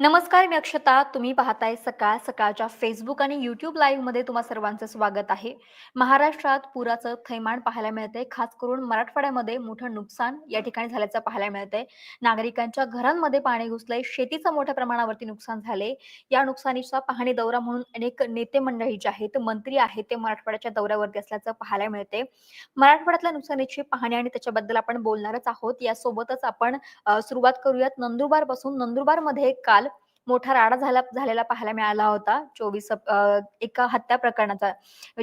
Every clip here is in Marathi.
नमस्कार मी अक्षता. तुम्ही पाहताय सकाळ सकाळच्या फेसबुक आणि युट्यूब लाईव्हमध्ये तुम्हा सर्वांचं स्वागत आहे. महाराष्ट्रात पुराचं थैमान पाहायला मिळतंय. खास करून मराठवाड्यामध्ये मोठं नुकसान या ठिकाणी झाल्याचं पाहायला मिळतंय. नागरिकांच्या घरांमध्ये पाणी घुसलंय. शेतीचं मोठ्या प्रमाणावरती नुकसान झाले या नुकसानीचा पाहणी दौरा म्हणून अनेक नेते मंडळी जे आहेत मंत्री आहेत ते मराठवाड्याच्या दौऱ्यावरती असल्याचं पाहायला मिळते मराठवाड्यातल्या नुकसानीची पाहणी आणि त्याच्याबद्दल आपण बोलणारच आहोत. यासोबतच आपण सुरुवात करूयात. नंदुरबारपासून नंदुरबारमध्ये काल मोठा राडा झाला झालेला पाहायला मिळाला होता. चोवीस एका हत्या प्रकरणाचा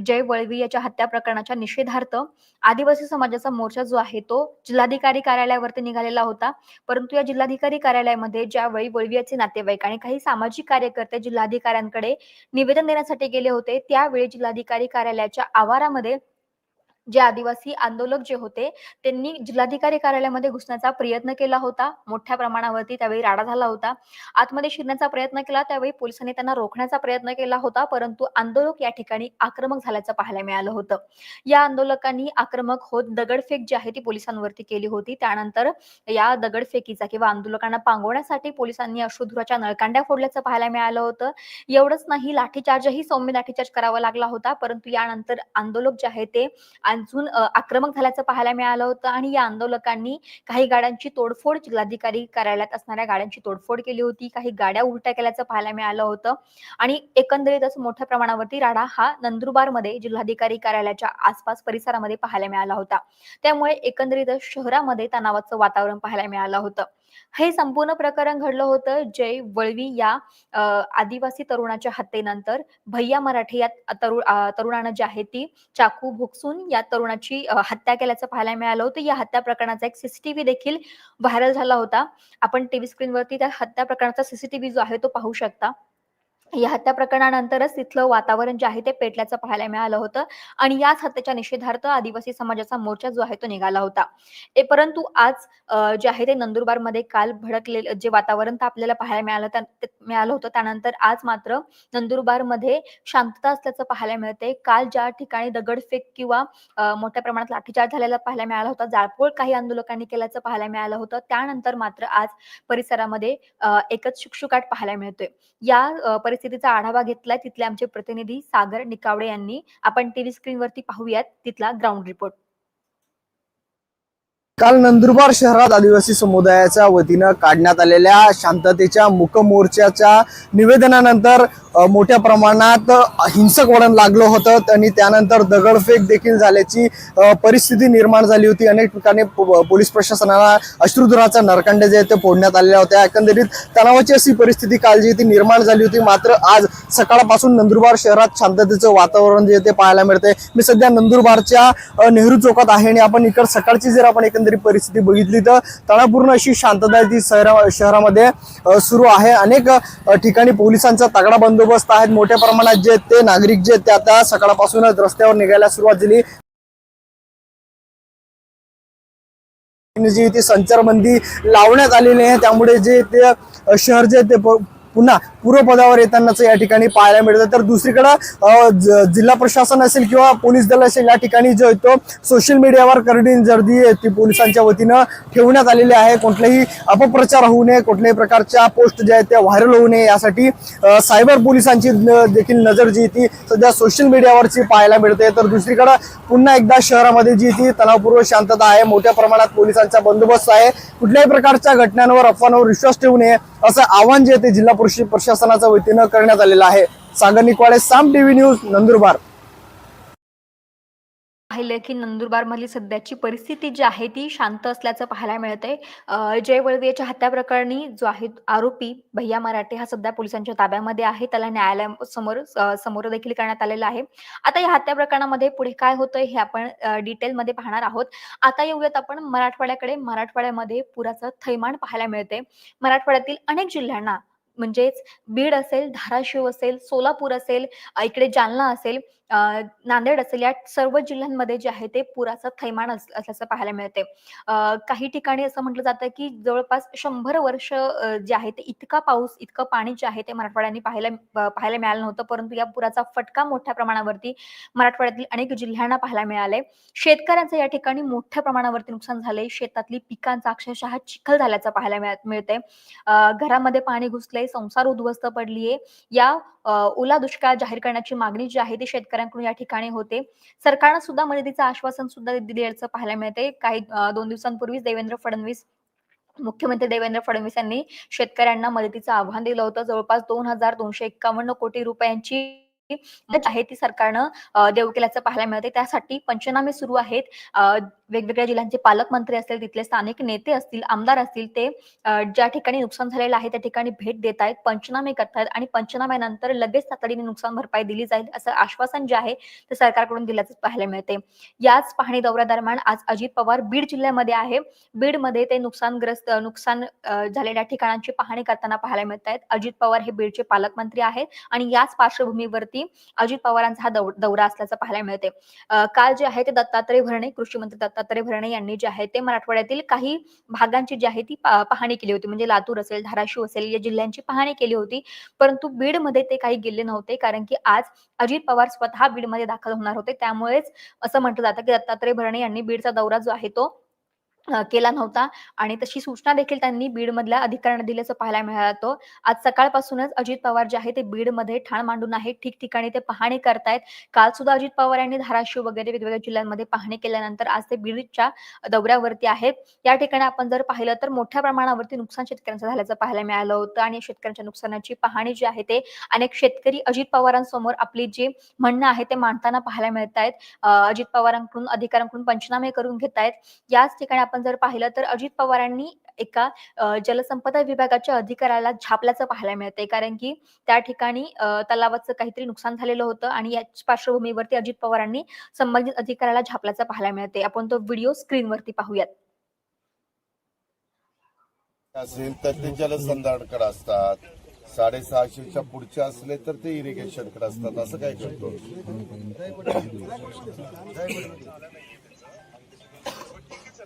जय वळवी याच्या हत्या प्रकरणाच्या निषेधार्थ आदिवासी समाजाचा मोर्चा जो आहे तो जिल्हाधिकारी कार्यालयावरती निघालेला होता. परंतु या जिल्हाधिकारी कार्यालयामध्ये ज्यावेळी वळवी याचे नातेवाईक आणि काही सामाजिक कार्यकर्ते जिल्हाधिकाऱ्यांकडे निवेदन देण्यासाठी गेले होते त्यावेळी जिल्हाधिकारी कार्यालयाच्या आवारामध्ये जे आदिवासी आंदोलक जे होते त्यांनी जिल्हाधिकारी कार्यालयामध्ये घुसण्याचा प्रयत्न केला होता. मोठ्या प्रमाणावरती त्यावेळी राडा झाला होता. आतमध्ये शिरण्याचा प्रयत्न केला त्यावेळी पोलिसांनी त्यांना रोखण्याचा प्रयत्न केला होता परंतु आंदोलक या ठिकाणी आक्रमक झाल्याचं पाहायला मिळालं होतं. या आंदोलकांनी आक्रमक होत दगडफेक जी आहे ती पोलिसांवरती केली होती. त्यानंतर या दगडफेकीचा किंवा आंदोलकांना पांगवण्यासाठी पोलिसांनी अश्रुधुराच्या नळकांड्या फोडल्याचं पाहायला मिळालं होतं. एवढंच नाही लाठीचार्जही सौम्य लाठीचार्ज करावा लागला होता परंतु यानंतर आंदोलक जे आहे ते अजून आक्रमक झाल्याचं पाहायला मिळालं होतं आणि या आंदोलकांनी काही गाड्यांची तोडफोड जिल्हाधिकारी कार्यालयात असणाऱ्या गाड्यांची तोडफोड केली होती काही गाड्या उलट्या केल्याचं पाहायला मिळालं होतं आणि एकंदरीतच मोठ्या प्रमाणावरती राडा हा नंदुरबारमध्ये जिल्हाधिकारी कार्यालयाच्या आसपास परिसरामध्ये पाहायला मिळाला होता. त्यामुळे एकंदरीतच शहरामध्ये तणावाचं वातावरण पाहायला मिळालं होतं. हे संपूर्ण प्रकरण घडलं होतं जय वळवी या आदिवासी तरुणाच्या हत्येनंतर. भैया मराठे या तरुण तरुणानं जी आहे ती चाकू भोगसून या तरुणाची हत्या केल्याचं पाहायला मिळालं होतं. या हत्या प्रकरणाचा एक सीसीटीव्ही देखील व्हायरल झाला होता. आपण टीव्ही स्क्रीनवरती त्या हत्या प्रकरणाचा सीसीटीव्ही जो आहे तो पाहू शकता. या हत्या प्रकरणानंतरच तिथलं वातावरण जे आहे ते पेटल्याचं पाहायला मिळालं होतं. आणि याच हत्येच्या निषेधार्थ आदिवासी समाजाचा मोर्चा जो आहे तो निघाला होता. ए परंतु आज जे आहे ते नंदुरबारमध्ये काल भडकले जे वातावरण आपल्याला पाहायला मिळालं मिळालं होतं. त्यानंतर आज मात्र नंदुरबारमध्ये शांतता असल्याचं पाहायला मिळते काल ज्या ठिकाणी दगडफेक किंवा मोठ्या प्रमाणात लाठीचार्ज झालेला पाहायला मिळाला होता जाळपोळ काही आंदोलकांनी केल्याचं पाहायला मिळालं होतं. त्यानंतर मात्र आज परिसरामध्ये एकच शुकशुकाट पाहायला मिळतोय. या परिसर परिस्थितीचा आढावा घेतलाय. तिथले आमचे प्रतिनिधी सागर निकावडे यांनी. आपण टीव्ही स्क्रीनवरती पाहूयात. तिथला ग्राउंड रिपोर्ट काल नंदुरबार शहरात आदिवासी समुदायाच्या वतीनं काढण्यात आलेल्या शांततेच्या मुक मोर्चाच्या निवेदनानंतर मोठ्या प्रमाणात हिंसक वळण लागलं होतं. आणि त्यानंतर दगडफेक देखील झाल्याची परिस्थिती निर्माण झाली होती. अनेक ठिकाणी पोलीस प्रशासनाला अश्रुधुराचा नरकांड्या जे ते फोडण्यात आलेल्या होत्या. एकंदरीत तणावाची अशी परिस्थिती काल जी ती निर्माण झाली होती. मात्र आज सकाळपासून नंदुरबार शहरात शांततेचं वातावरण जे ते पाहायला मिळते मी सध्या नंदुरबारच्या नेहरू चौकात आहे आणि आपण इकड सकाळची जर आपण एकंदरीत परिस्थिती बघितली तर तणावपूर्ण अशी शांतता ती शहरा शहरामध्ये सुरू आहे. अनेक ठिकाणी पोलिसांचा तगडा बंदोबस्त आहेत. मोठ्या प्रमाणात जे ते नागरिक जे ते आता सकाळपासूनच रस्त्यावर निघायला सुरुवात झाली. जी ती संचारबंदी लावण्यात आलेली आहे त्यामुळे जे ते शहर जे ते पुन्हा पूर्वपदावर येतानाच या ठिकाणी पाहायला मिळतं. तर दुसरीकडं जिल्हा प्रशासन असेल किंवा पोलीस दल असेल या ठिकाणी जो येतो सोशल मीडियावर करडी गर्दी ती पोलिसांच्या वतीनं ठेवण्यात आलेली आहे. कुठलाही अपप्रचार होऊ नये कुठल्याही प्रकारच्या पोस्ट ज्या आहेत त्या व्हायरल होऊ नये यासाठी सायबर पोलिसांची देखील नजर जी ती सध्या सोशल मीडियावरची पाहायला मिळते. तर दुसरीकडं पुन्हा एकदा शहरामध्ये जी ती तणावपूर्व शांतता आहे. मोठ्या प्रमाणात पोलिसांचा बंदोबस्त आहे. कुठल्याही प्रकारच्या घटनांवर अफवांवर विश्वास ठेवू नये असं आव्हान जे आहे ते जिल्हा परिषद प्रशासनाच्या वतीनं करण्यात आलेला आहे. Sagar Nikwade Saam TV news Nandurbar. पाहिलं की नंदुरबार मधली सध्याची परिस्थिती जी आहे ती शांत असल्याचं पाहायला मिळतंय. जय वळवे याच्या हत्या प्रकरणी जो आहे आरोपी भैया मराठे हा सध्या पोलिसांच्या ताब्यामध्ये आहे. त्याला न्यायालयासमोर समोर समोर देखील करण्यात आलेला आहे. आता या हत्या प्रकरणामध्ये पुढे काय होतंय हे आपण डिटेलमध्ये पाहणार आहोत. आता येऊयात आपण मराठवाड्याकडे. मराठवाड्यामध्ये पुराचं थैमान पाहायला मिळते मराठवाड्यातील अनेक जिल्ह्यांना म्हणजेच बीड असेल धाराशिव असेल सोलापूर असेल इकडे जालना असेल नांदेड असेल या सर्व जिल्ह्यांमध्ये जे आहे ते पुराचं थैमान असल्याचं पाहायला मिळते. काही ठिकाणी असं म्हटलं जातं की जवळपास शंभर वर्ष जे आहे ते इतका पाऊस इतकं पाणी जे आहे ते मराठवाड्याने पाहायला पाहायला मिळालं नव्हतं परंतु या पुराचा फटका मोठ्या प्रमाणावरती मराठवाड्यातील अनेक जिल्ह्यांना पाहायला मिळाले. शेतकऱ्यांचं या ठिकाणी मोठ्या प्रमाणावरती नुकसान झालंय. शेतातली पिकांचा अक्षरशः चिखल झाल्याचं पाहायला मिळत मिळतंय. घरामध्ये पाणी संसार उद्ध्वस्त पडलीये. या ओला दुष्काळ जाहीर करण्याची मागणी जी आहे ती शेतकऱ्यांकडून या ठिकाणी होते. सरकारनं सुद्धा मदतीचं आश्वासन सुद्धा दिल्याचं पाहायला मिळते काही दोन दिवसांपूर्वीच देवेंद्र फडणवीस मुख्यमंत्री देवेंद्र फडणवीस यांनी शेतकऱ्यांना मदतीचं आव्हान दिलं होतं. जवळपास दोन हजार दोनशे एक्कावन्न कोटी रुपयांची आहे. ती सरकारनं देऊ केल्याचं पाहायला मिळते त्यासाठी पंचनामे सुरू आहेत. वेगवेगळ्या जिल्ह्यांचे पालकमंत्री असतील तिथले स्थानिक नेते असतील आमदार असतील ते ज्या ठिकाणी नुकसान झालेलं आहे त्या ठिकाणी भेट देत आहेत पंचनामे करतायत आणि पंचनाम्यानंतर लगेच तातडीने नुकसान भरपाई दिली जाईल असं आश्वासन जे आहे ते सरकारकडून दिल्याचं पाहायला मिळते याच पाहणी दौऱ्यादरम्यान आज अजित पवार बीड जिल्ह्यामध्ये आहे. बीडमध्ये ते नुकसानग्रस्त नुकसान झालेल्या ठिकाणांची पाहणी करताना पाहायला मिळत आहेत अजित पवार हे बीडचे पालकमंत्री आहेत आणि याच पार्श्वभूमीवरती अजित पवारांचा हा दौ- दौरा असल्याचं पाहायला मिळते काल जे आहे ते दत्तात्रय भरणे कृषी मंत्री दत्तात्रय भरणे यांनी जे आहे ते मराठवाड्यातील काही भागांची जी आहे ती पाहणी केली होती. म्हणजे लातूर असेल धाराशिव असेल या जिल्ह्यांची पाहणी केली होती. परंतु बीडमध्ये ते काही गेले नव्हते. कारण की आज अजित पवार स्वतः बीडमध्ये दाखल होणार होते. त्यामुळेच असं म्हटलं जातं की दत्तात्रय भरणे यांनी बीडचा दौरा जो आहे तो केला नव्हता. आणि तशी सूचना देखील त्यांनी बीडमधल्या अधिकाऱ्यांना दिल्याचं पाहायला मिळालं. आज सकाळपासूनच अजित पवार जे आहे ते बीडमध्ये ठाण मांडून आहे ठिकठिकाणी ते पाहणी करतायत. काल सुद्धा अजित पवार यांनी धाराशिव वगैरे वेगवेगळ्या जिल्ह्यांमध्ये पाहणी केल्यानंतर आज ते बीडच्या दौऱ्यावरती आहेत. या ठिकाणी आपण जर पाहिलं तर मोठ्या प्रमाणावरती नुकसान शेतकऱ्यांचं झाल्याचं पाहायला मिळालं होतं. आणि शेतकऱ्यांच्या नुकसानाची पाहणी जी आहे ते अनेक शेतकरी अजित पवारांसमोर आपली जी म्हणणं आहे ते मांडताना पाहायला मिळत आहेत अजित पवारांकडून अधिकाऱ्यांकडून पंचनामे करून घेत आहेत याच ठिकाणी आपण जर पाहिलं तर अजित पवारांनी एका जलसंपदा विभागाच्या अधिकाऱ्याला झापल्याचं पाहायला मिळते कारण की त्या ठिकाणी तलावाचं काहीतरी नुकसान झालेलं होतं आणि याच पार्श्वभूमीवरती अजित पवारांनी संबंधित अधिकाऱ्याला झापल्याचं पाहायला मिळते आपण तो व्हिडिओ स्क्रीनवरती पाहूयात. असेल तर ते जलसंधारणकडे असतात. साडेसहाशेच्या पुढचे असले तर ते इरिगेशनकडे असतात. असं काय करतो?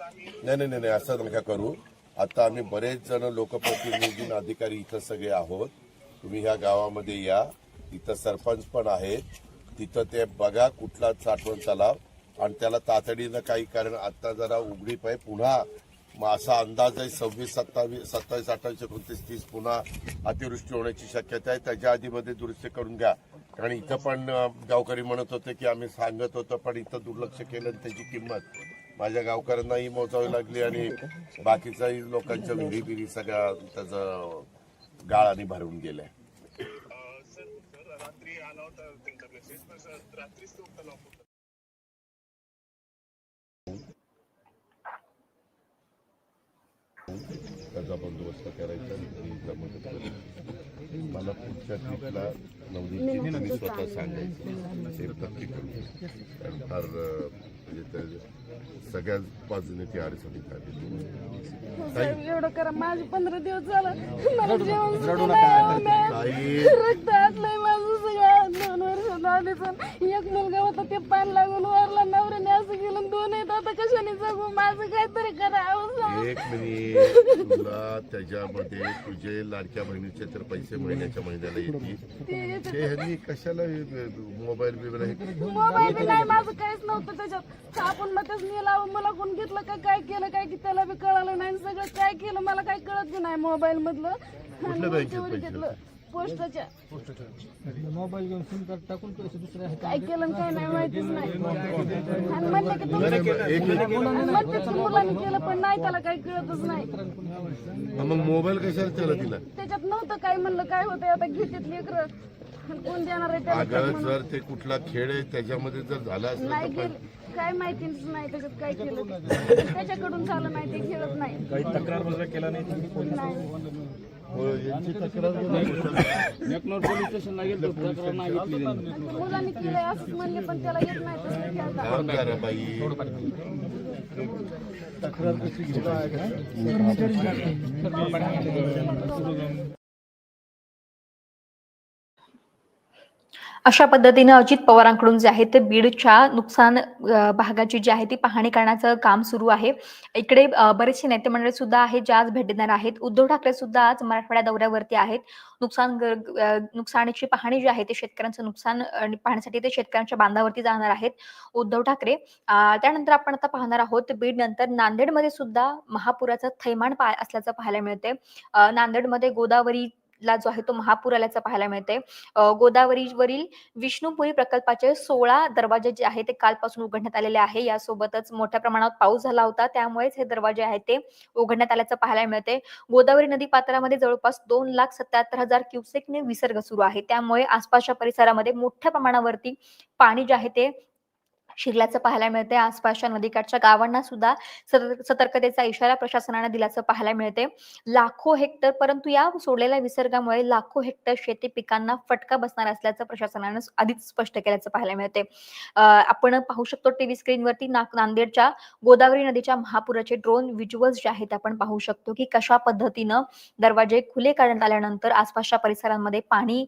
नाही नाही नाही नाही, असं नका करू. आता आम्ही बरेच जण लोकप्रतिनिधी अधिकारी इथं सगळे आहोत. तुम्ही ह्या गावामध्ये या. इथं सरपंच पण आहेत. तिथं ते बघा कुठला साठवण तलाव. आणि त्याला तातडीनं काही कारण आता जरा उघडीप आहे. पुन्हा मग असा अंदाज आहे सव्वीस सत्तावीस सत्तावीस अठ्ठावीस एकोणतीस तीस पुन्हा अतिवृष्टी होण्याची शक्यता आहे. त्याच्या आधीमध्ये दुरुस्ती करून घ्या. कारण इथं पण गावकरी म्हणत होते की आम्ही सांगत होतो पण इथं दुर्लक्ष केलं आणि त्याची किंमत. माझ्या गावकऱ्यांनाही मोजावी लागली आणि बाकीच्याही लोकांच्या विहिरी बिरी सगळ्या त्याचं गाळाने भरून गेल्या. त्याचा बंदोबस्त करायचा. मला पुढच्या ट्रिपला नवनीतची तुम्ही स्वतः सांगायचं ते कारण फार म्हणजे त्या सगळ्या बाजूने ती अडचणीत आली. साहेब, एवढं करा माझे पंधरा दिवस झालं. मला जेवण सुद्धा नाही रक्त आटलंय माझं. आले पण एक मुलगा होता ते पान लागून वारला नवऱ्याने असं आणि दोन आहेत आता कशाने जगू? माझं काहीतरी करा अहो साहेब. एक मिनिट. तुला त्याच्यामध्ये तुझे लाडक्या बहिणीचे तर पैसे महिन्याच्या महिन्याला येतील. ते ते ह्यांनी कशाला मोबाईल बिबाईल हे मोबाईल बी नाही माझं काहीच नव्हतं त्याच्यात. आपण मग तेच नेला मला कोण घेतलं का काय केलं काय की त्याला बी कळालं नाही सगळं काय केलं मला काही कळत बी नाही मोबाईल मधलं बँकेत पैसे? घेतलं. पोस्टाच्या मोबाईल घेऊन सिम कार्ड टाकून पैसे दुसऱ्या काय केलं आणि काय नाही माहितीच नाही. आणि म्हणलं की म्हणतात मुलांनी केलं पण नाही त्याला काही कळतच नाही. मग मोबाईल कशाला त्याला दिला? त्याच्यात नव्हतं काय म्हणलं काय होतंय आता घेतात लेकर कोण देणार आहे त्याला? अगं जर ते कुठला खेळ आहे त्याच्यामध्ये जर झाला असलं नाही तर गेलं. काय माहितीच नाही त्याच्यात काय केलं ते. त्याच्याकडून झालं नाही ते खेळत नाही. काही तक्रार वगैरे केला नाही नाही. यांची तक्रार नेकनोर पोलीस स्टेशनला गेलो तक्रार नाही घेतली त्यांनी. मुलांनी केलंय असं म्हणले पण त्याला येत नाही तसं खेळता काम करा बाई अशा पद्धतीने अजित पवारांकडून जे आहे ते बीडच्या नुकसान भागाची जी आहे ती पाहणी करण्याचं काम सुरू आहे. इकडे बरेचसे नेते मंडळी सुद्धा आहे जे आज भेट देणार आहेत. उद्धव ठाकरे सुद्धा आज मराठवाड्या दौऱ्यावरती आहेत. नुकसान नुकसानीची पाहणी जी आहे ते शेतकऱ्यांचं नुकसान पाहण्यासाठी ते शेतकऱ्यांच्या बांधावरती जाणार आहेत. उद्धव ठाकरे त्यानंतर आपण आता पाहणार आहोत बीड नंतर नांदेडमध्ये सुद्धा महापुराचं थैमान पा असल्याचं पाहायला मिळते नांदेडमध्ये गोदावरी ला जो आहे तो महापूर आल्याचं पाहायला मिळते गोदावरीवरील विष्णुपुरी प्रकल्पाचे सोळा दरवाजे जे आहे ते कालपासून उघडण्यात आलेले आहे. यासोबतच मोठ्या प्रमाणात पाऊस झाला होता. त्यामुळेच हे दरवाजे आहेत ते उघडण्यात आल्याचं पाहायला मिळते गोदावरी नदी पात्रामध्ये जवळपास दोन लाख सत्याहत्तर हजार क्युसेकने विसर्ग सुरू आहे. त्यामुळे आसपासच्या परिसरामध्ये मोठ्या प्रमाणावरती पाणी जे आहे ते शिरल्याचं पाहायला मिळते आसपासच्या नदीकाठच्या गावांना सुद्धा सतर्कतेचा इशारा प्रशासनाने दिल्याचं पाहायला मिळते लाखो हेक्टर परंतु या सोडलेल्या विसर्गामुळे लाखो हेक्टर शेती पिकांना फटका बसणार असल्याचं प्रशासनानं आधीच स्पष्ट केल्याचं पाहायला मिळते आपण पाहू शकतो टीव्ही स्क्रीनवरती नांदेडच्या गोदावरी नदीच्या महापुराचे ड्रोन व्हिज्युअल्स जे आहेत आपण पाहू शकतो की कशा पद्धतीनं दरवाजे खुले काढण्यात आल्यानंतर आसपासच्या परिसरांमध्ये पाणी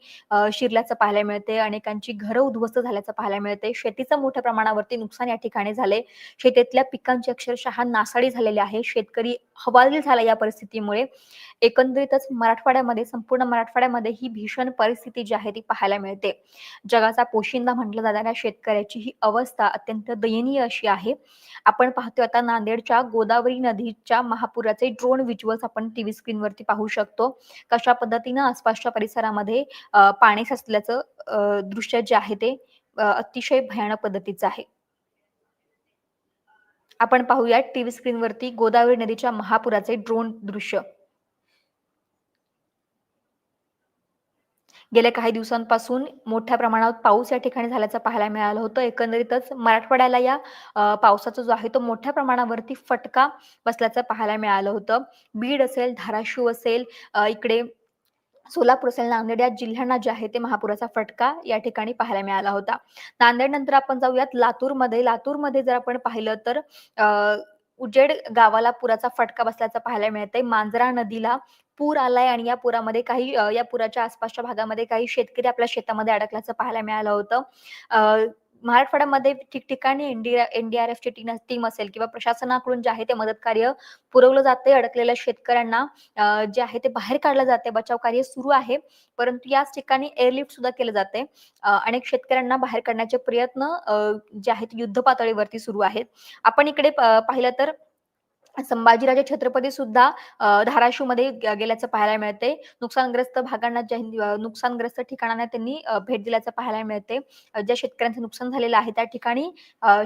शिरल्याचं पाहायला मिळते अनेकांची घरं उद्ध्वस्त झाल्याचं पाहायला मिळते शेतीचं मोठ्या प्रमाणावरती नुकसान या ठिकाणी झाले. शेतीतल्या पिकांची अक्षरशः नासाडी झालेली आहे. शेतकरी हवालदिल झाला या परिस्थितीमुळे. एकंदरीतच मराठवाड्यामध्ये संपूर्ण मराठवाड्यामध्ये ही भीषण परिस्थिती जी आहे ती पाहायला मिळते. जगाचा पोशिंदा म्हटलं जाणाऱ्या शेतकऱ्याची ही अवस्था अत्यंत दयनीय अशी आहे. आपण पाहतोय आता नांदेडच्या गोदावरी नदीच्या महापुराचे ड्रोन व्हिज्युअल्स आपण टीव्ही स्क्रीनवरती पाहू शकतो. कशा पद्धतीनं आसपासच्या परिसरामध्ये पाणी साचल्याचं अं, दृश्य जे आहे ते अतिशय भयानक पद्धतीचं आहे. आपण पाहूयात टीव्ही स्क्रीनवरती गोदावरी नदीच्या महापुराचे ड्रोन दृश्य. गेल्या काही दिवसांपासून मोठ्या प्रमाणात पाऊस या ठिकाणी झाल्याचं पाहायला मिळालं होतं. एकंदरीतच मराठवाड्याला या पावसाचा जो आहे तो मोठ्या प्रमाणावरती फटका बसल्याचं पाहायला मिळालं होतं. बीड असेल धाराशिव असेल इकडे सोलापूर असेल नांदेड या जिल्ह्यांना जे आहे ते महापुराचा फटका या ठिकाणी पाहायला मिळाला होता. नांदेड नंतर आपण जाऊयात लातूरमध्ये. लातूरमध्ये जर आपण पाहिलं तर उजेड गावाला पुराचा फटका बसल्याचं पाहायला मिळतंय. मांजरा नदीला पूर आलाय आणि या पुरामध्ये काही या पुराच्या आसपासच्या भागामध्ये काही शेतकरी आपल्या शेतामध्ये अडकल्याचं पाहायला मिळालं होतं. मराठवाड्यामध्ये ठिकठिकाणी एनडीआर एनडीआरएफची टीम टीम असेल किंवा प्रशासनाकडून जे आहे ते मदत कार्य पुरवलं जाते अडकलेल्या शेतकऱ्यांना जे आहे ते बाहेर काढलं जाते बचाव कार्य सुरू आहे. परंतु याच ठिकाणी एअरलिफ्ट सुद्धा केलं जाते अनेक शेतकऱ्यांना बाहेर काढण्याचे प्रयत्न अं, जे आहेत युद्ध पातळीवरती सुरू आहेत. आपण इकडे पाहिलं तर संभाजीराजे छत्रपती सुद्धा धाराशिव धाराशिवमध्ये गेल्याचं पाहायला मिळते. नुकसानग्रस्त भागांना ज्या नुकसानग्रस्त ठिकाणांना त्यांनी भेट दिल्याचं पाहायला मिळते. ज्या शेतकऱ्यांचं नुकसान झालेलं आहे त्या ठिकाणी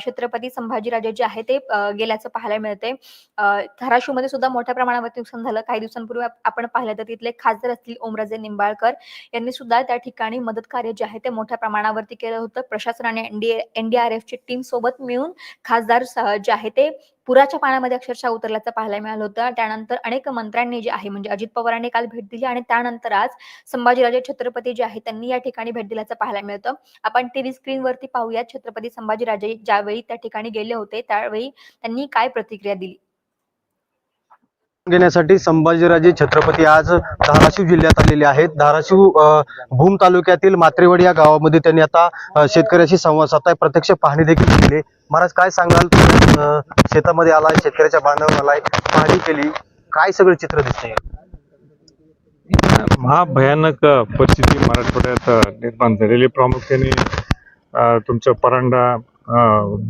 छत्रपती संभाजीराजे जे आहे ते गेल्याचं पाहायला मिळते. अं, धाराशिवमध्ये सुद्धा मोठ्या प्रमाणावरती नुकसान झालं. काही दिवसांपूर्वी आपण पाहिलं तर तिथले खासदार असतील ओमराजे निंबाळकर. यांनी सुद्धा त्या ठिकाणी मदत कार्य जे आहे ते मोठ्या प्रमाणावरती केलं होतं. प्रशासनाने एनडीआरएफ एनडीआरएफची टीम सोबत मिळून खासदार जे आहे ते पुराच्या पाण्यामध्ये अक्षरशः उतरल्याचं पाहायला मिळालं होतं. त्यानंतर अनेक मंत्र्यांनी जे आहे म्हणजे अजित पवारांनी काल भेट दिली आणि त्यानंतर आज संभाजीराजे छत्रपती जे आहे त्यांनी या ठिकाणी भेट दिल्याचं पाहायला मिळतं. आपण टीव्ही स्क्रीनवरती पाहूयात छत्रपती संभाजीराजे ज्यावेळी त्या ठिकाणी गेले होते त्यावेळी त्यांनी काय प्रतिक्रिया दिली? घेण्यासाठी संभाजीराजे छत्रपती आज धाराशिव जिल्ह्यात आलेले आहेत. धाराशिव भूम तालुक्यातील मात्रेवाडी या गावामध्ये त्यांनी आता शेतकऱ्याशी संवाद साधताय. प्रत्यक्ष पाहणी देखील केली. महाराज काय सांगाल? शेतामध्ये आलाय शेतकऱ्याच्या बांधावर आलाय. पाहणी केली. काय सगळं चित्र दिसतंय? महाभयानक परिस्थिती मराठवाड्यात निर्माण झालेली. प्रामुख्याने तुमचं परांडा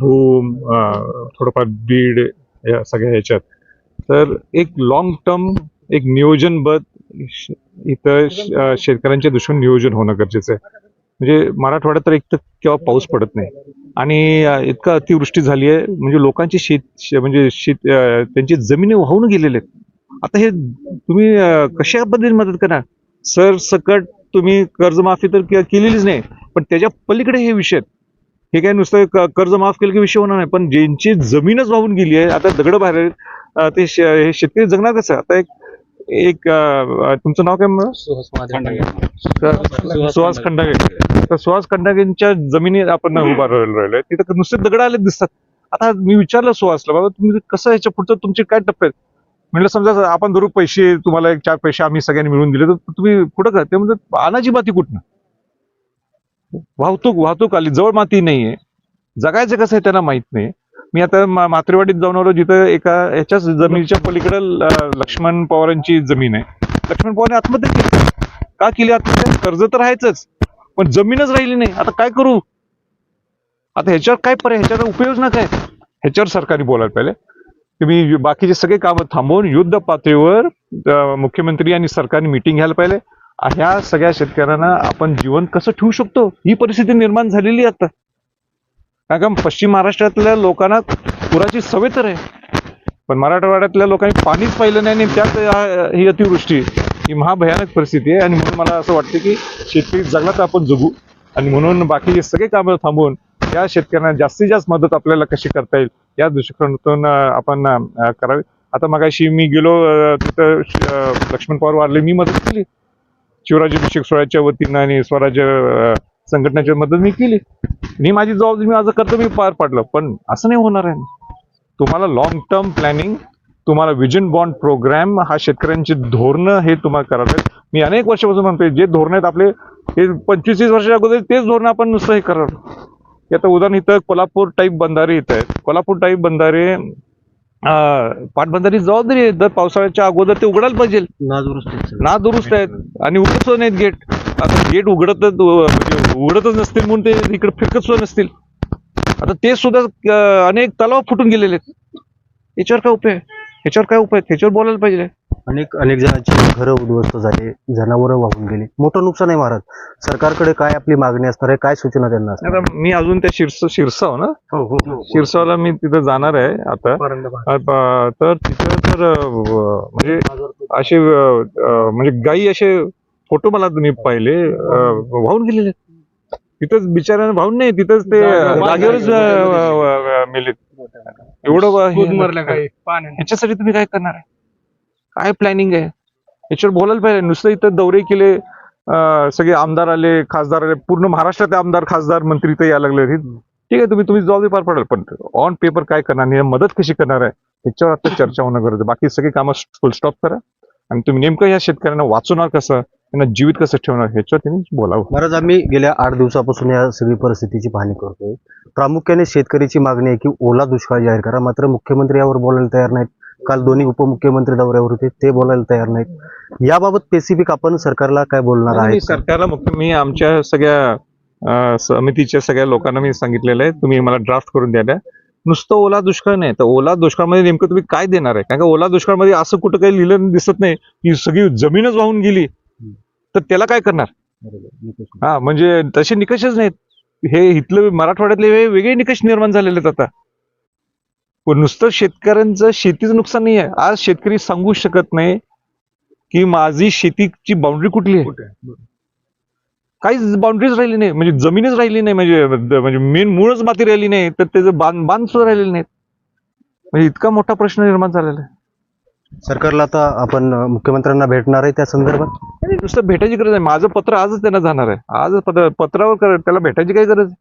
धूम थोडंफार बीड या सगळ्या ह्याच्यात. तर एक लॉंग टर्म एक नियोजनबद्ध श- इथं शेतकऱ्यांच्या दृष्टीने नियोजन होणं गरजेचं आहे. म्हणजे मराठवाड्यात तर एक तर केव्हा पाऊस पडत नाही. आणि इतका अतिवृष्टी झाली आहे म्हणजे लोकांची शेत श- म्हणजे शेत त्यांची जमिनी वाहून गेलेले आहेत. आता हे तुम्ही कशा पद्धतीने मदत करणार? सर सकट तुम्ही कर्जमाफी तर केलेलीच नाही पण त्याच्या पलीकडे हे विषय आहेत. हे काय नुसतं कर्ज माफ केलं की विषय होणार नाही. पण ज्यांची जमीनच वाहून गेली आहे आता दगड बाहेर ते हे शेतकरी जगणार कसं? आता एक एक तुमचं नाव काय म्हणलं? स- सुहास खंडागे. तर सुहास खंडागेंच्या जमिनी आपण उभा राहिलोय तिथं नुसते दगड आले दिसतात. आता मी विचारलं सुहासला बाबा तुम्ही कसं ह्याच्या पुढचं तुमचे काय टप्पे आहेत? म्हणलं समजा आपण जरूर पैसे तुम्हाला एक चार पैसे आम्ही सगळ्यांनी मिळून दिले तर तुम्ही कुठं का ते म्हणजे अनाजी माती कुठनं? वाहतूक वाहतूक आली. जवळ माती नाहीये. जगायचं कसं आहे त्यांना माहीत नाही. मी आता मात्रेवाडीत जाऊन आलो जिथं एका ह्याच्याच जमिनीच्या पलीकडे लक्ष्मण पवारांची जमीन आहे. लक्ष्मण पवारांनी आत्महत्या केली. का केली आत्महत्या? कर्ज तर आहेच पण जमीनच राहिली नाही. आता काय करू? आता ह्याच्यावर काय पर्याय? ह्याच्यावर उपयोजना काय? ह्याच्यावर सरकारने बोलायला पाहिजे तुम्ही बाकीचे सगळे कामं थांबवून युद्ध पातळीवर मुख्यमंत्री आणि सरकारने मिटिंग घ्यायला पाहिजे ह्या सगळ्या शेतकऱ्यांना आपण जीवन कसं ठेवू शकतो? ही परिस्थिती निर्माण झालेली आहे आता. कारण पश्चिम महाराष्ट्रातल्या लोकांना पुराची सवय तर आहे. पण मराठवाड्यातल्या लोकांनी पाणीच पाहिलं नाही आणि त्यात ही अतिवृष्टी ही महाभयानक परिस्थिती आहे. आणि म्हणून मला असं वाटतं की शेतकरी जगला तर आपण जगू. आणि म्हणून बाकी सगळे कामं थांबवून या शेतकऱ्यांना जास्तीत जास्त मदत आपल्याला कशी करता येईल या दृष्टिकोनातून आपण करावी. आता मगाशी मी गेलो तिथं लक्ष्मण पवार वारले. मी मदत केली. शिवराज्याभिषेक सोहळ्याच्या वतीनं आणि स्वराज्य संघटनेच्या मदत मी केली. मी माझी जबाबदारी मी माझं कर्तव्य पार पाडलं पण असं नाही होणार आहे. तुम्हाला लॉंग टर्म प्लॅनिंग तुम्हाला विजन बॉन्ड प्रोग्राम हा शेतकऱ्यांची धोरणं हे तुम्हाला करावे मी अनेक वर्षापासून म्हणतोय जे धोरण आहेत आपले हे पंचवीस तीस वर्षाच्या अगोदर तेच धोरण आपण नुसतं हे करावं आता उदाहरण इथं कोल्हापूर टाईप बंधारे इथं आहेत. कोल्हापूर टाईप बंधारे पाटबंधारी जबाबदारी आहे. दर पावसाळ्याच्या अगोदर ते उघडायला पाहिजे. ना दुरुस्त आहेत. आणि उघडत नाहीत गेट. आता गेट उघडतच म्हणजे उघडतच नसतील म्हणून ते इकडे फिरकत सुद्धा नसतील. आता ते सुद्धा अनेक तलाव फुटून गेलेले आहेत. याच्यावर काय उपाय? आहे? ह्याच्यावर काय उपाय आहेत? ह्याच्यावर बोलायला पाहिजे. अनेक अनेक जणांची घरं उद्ध्वस्त झाले जनावरं वाहून गेली. मोठं नुकसान आहे महाराज. सरकारकडे काय आपली मागणी असणार आहे? काय सूचना त्यांना असणार? आता मी अजून त्या शिरस शिरसाव ना? हो हो हो. शिरसावला मी तिथं जाणार आहे आता. तर तिथं तर अं, म्हणजे असे अं, अं, म्हणजे गायी असे फोटो मला तुम्ही पाहिले अं, वाहून गेलेले. तिथंच बिचाऱ्यानं वाहून नाही तिथंच ते जागेवर- जागेवरच अं, मेले एवढं वा- हे- ह्याच्यासाठी तुम्ही काय करणार आहे? काय प्लॅनिंग आहे? याच्यावर बोलायला पाहिजे. नुसतं इथं दौरे केले सगळे आमदार आले खासदार आले पूर्ण महाराष्ट्रात आमदार खासदार मंत्री तर यायला लागले ठीक आहे तुम्ही तुम्ही जबाबदारी पार पडाल. पण ऑन पेपर काय करणार आणि मदत कशी करणार आहे ह्याच्यावर आता चर्चा होणं गरज आहे. बाकी सगळी कामं फुल स्टॉप करा. आणि तुम्ही नेमकं या शेतकऱ्यांना वाचवणार कसं त्यांना जीवित कसं ठेवणार ह्याच्यावर त्यांनी बोलावं. महाराज आम्ही गेल्या आठ दिवसापासून या सगळी परिस्थितीची पाहणी करतोय. प्रामुख्याने शेतकरीची मागणी आहे की ओला दुष्काळ जाहीर करा. मात्र मुख्यमंत्री यावर बोलायला तयार नाहीत. काल दोन्ही उपमुख्यमंत्री दौऱ्यावर होते ते बोलायला तयार नाहीत. याबाबत स्पेसिफिक आपण सरकारला काय बोलणार आहे सरकारला मुख्य मी आमच्या सगळ्या समितीच्या सगळ्या लोकांना मी सांगितलेलं आहे तुम्ही मला ड्राफ्ट करून द्या द्या. नुसतं ओला दुष्काळ नाही तर ओला दुष्काळमध्ये नेमकं तुम्ही काय देणार आहे? कारण का ओला दुष्काळमध्ये असं कुठं काही लिहिलं दिसत नाही की सगळी जमीनच वाहून गेली. तर त्याला काय करणार? हा म्हणजे तसे निकषच नाहीत. हे इथलं मराठवाड्यातले वेगळे निकष निर्माण झालेले आहेत आता. पण नुसतं शेतकऱ्यांचं शेतीचं नुकसान नाही आहे आज शेतकरी सांगू शकत नाही की माझी शेतीची बाउंड्री कुठली आहे. काहीच बाउंड्रीज राहिली नाही. म्हणजे जमीनच राहिली नाही. म्हणजे म्हणजे मेन मूळच माती राहिली नाही. तर त्याचं बांध बांध सुद्धा राहिलेले नाहीत. म्हणजे इतका मोठा प्रश्न निर्माण झालेला आहे. सरकारला आता आपण मुख्यमंत्र्यांना भेटणार आहे त्या संदर्भात? नुसतं भेटायची गरज आहे माझं पत्र आजच त्यांना जाणार आहे. आज पत्र पत्रावर त्याला भेटायची काय गरज आहे?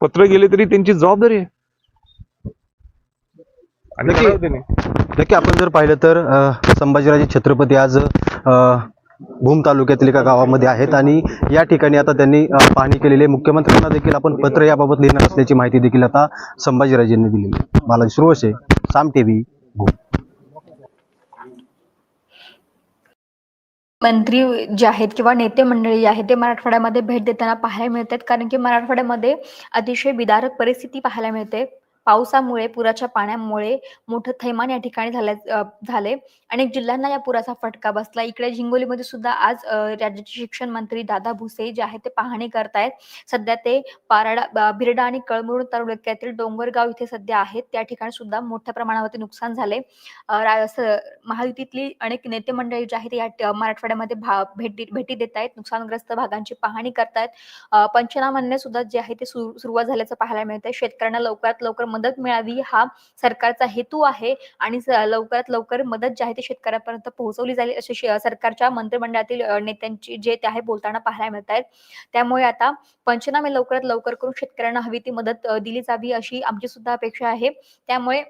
पत्र गेले तरी त्यांची जबाबदारी आहे. आणि नक्की. आपण जर पाहिलं तर अं, संभाजीराजे छत्रपती आज अं, भूम तालुक्यातील एका गावामध्ये आहेत आणि या ठिकाणी आता त्यांनी अं, पाहणी केलेली आहे. मुख्यमंत्र्यांना देखील आपण पत्र याबाबत लिहिणार असल्याची माहिती देखील आता संभाजीराजेंनी दिलेली आहे. बालाजी सुरवसे साम टीव्ही भूम. मंत्री जे आहेत किंवा नेते मंडळी जे आहेत ते मराठवाड्यामध्ये भेट देताना पाहायला मिळतात. कारण की मराठवाड्यामध्ये अतिशय विदारक परिस्थिती पाहायला मिळते. पावसामुळे पुराच्या पाण्यामुळे मोठं थैमान या ठिकाणी झाल्या झाले. अनेक जिल्ह्यांना या पुराचा फटका बसला. इकडे हिंगोलीमध्ये सुद्धा आज राज्याचे शिक्षण मंत्री दादा भुसे जे आहेत ते पाहणी करतायत. सध्या ते पाराडा बिरडा आणि कळमुळ तालुक्यातील डोंगरगाव इथे सध्या आहेत. त्या ठिकाणी सुद्धा मोठ्या प्रमाणावरती नुकसान झाले. महायुतीतली अनेक नेते मंडळी जे आहेत या मराठवाड्यामध्ये भा भेटी भेटी देत आहेत नुकसानग्रस्त भागांची पाहणी करतायत. पंचनामान्य सुद्धा जे आहे ते सुरु- सुरुवात झाल्याचं पाहायला मिळतंय. शेतकऱ्यांना लवकरात लवकर मदत मिळावी हा सरकारचा हेतू आहे आणि लवकरात लवकर मदत जी आहे ती शेतकऱ्यापर्यंत पोहोचवली जाईल असे शे- सरकारच्या मंत्रिमंडळातील नेत्यांची जे ते आहे बोलताना पाहायला मिळत आहेत त्यामुळे आता पंचनामे लवकरात लवकर करून शेतकऱ्यांना हवी ती मदत दिली जावी अशी आमची सुद्धा अपेक्षा आहे. त्यामुळे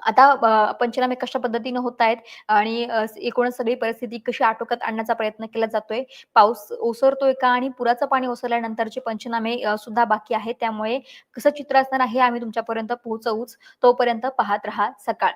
आता पंचनामे कशा पद्धतीने होत आहेत आणि एकूणच सगळी परिस्थिती कशी आटोक्यात आणण्याचा प्रयत्न केला जातोय? पाऊस ओसरतोय का आणि पुराचं पाणी ओसरल्यानंतरचे पंचनामे सुद्धा बाकी आहेत. त्यामुळे कसं चित्र असणार आहे आम्ही तुमच्यापर्यंत पोहोचवूच तोपर्यंत पाहत राहा सकाळ.